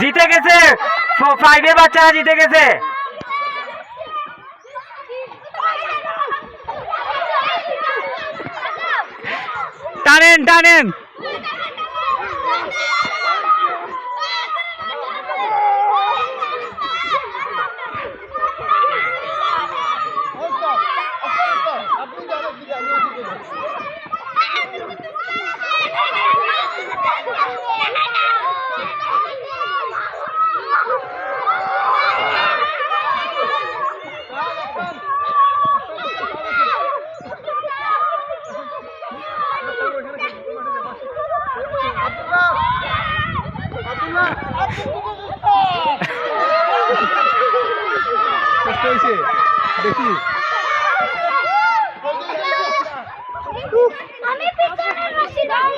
জিতে গেছে। ফাইভের বাচ্চারা জিতে গেছে। টানেন টানেন। কষ্ট হয়েছে? দেখি। আমি পিছনের মাসি দাও